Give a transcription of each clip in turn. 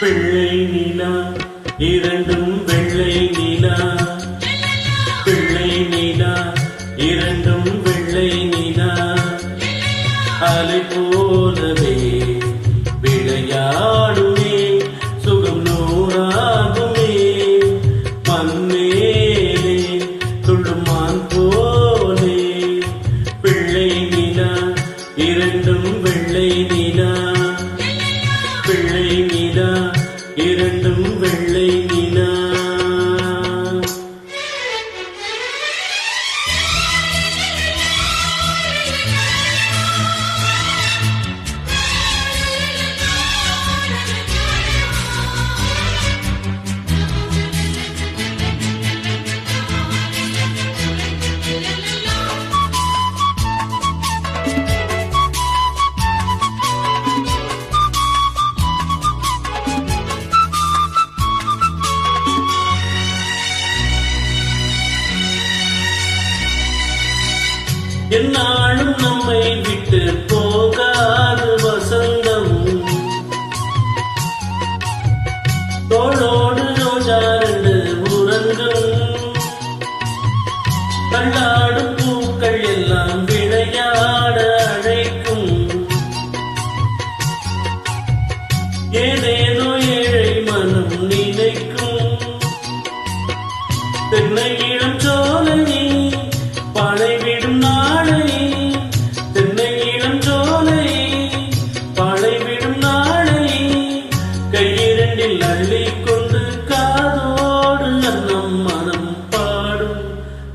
பிள்ளை நிலா இரண்டும் வெள்ளை நிலா. பிள்ளை நிலா இரண்டும் வெள்ளை நிலா. அலை போலவே விளையாடுமே சுகம் நூறாகுமே. பன்மேலே துள்ளுமான் போலே. பிள்ளை நிலா இரண்டும் வெள்ளை நிலா. என்னாலும் நம்மை விட்டு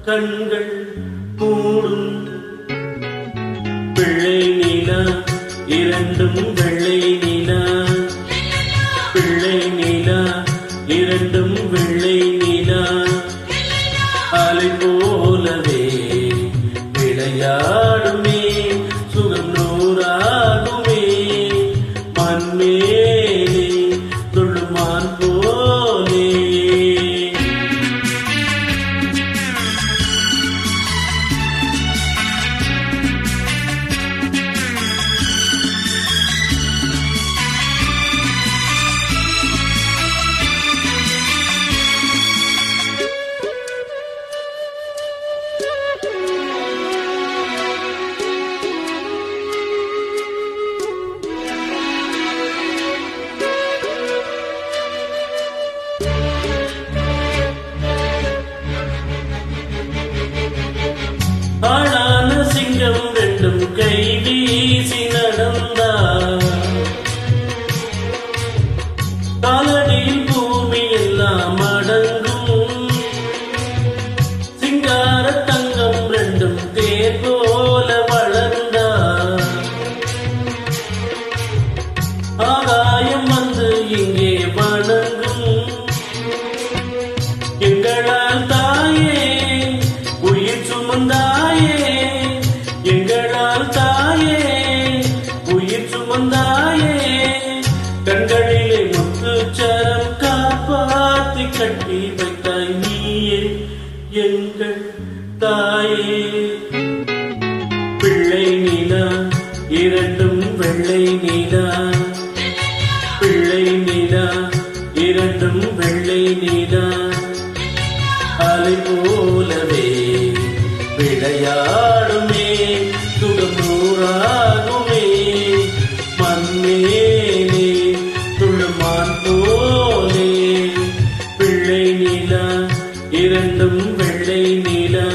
கண்கள் மூடும். பிள்ளை நிலா இரண்டும் வெள்ளை நிலா பிள்ளை நிலா இரண்டும் வெள்ளை நிலா அலை போலவே விளையாடுமே. 可以 நீயே எங்கள் தாயே. பிள்ளை நீலா இரண்டும் வெள்ளை நீலா பிள்ளை நீலா இரண்டும் வெள்ளை நீலா அலை போலவே விளையாடுமே சுகம் நூறாகுமே இரண்டும் வெள்ளை நிலா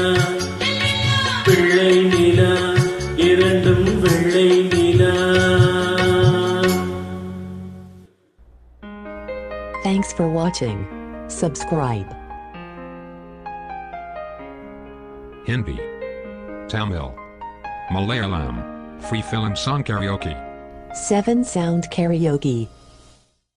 பிள்ளை நிலா இரண்டும் வெள்ளை நிலா Thanks for watching. Subscribe. Hindi, Tamil, Malayalam, Free Film Song Karaoke. 7 Sound Karaoke.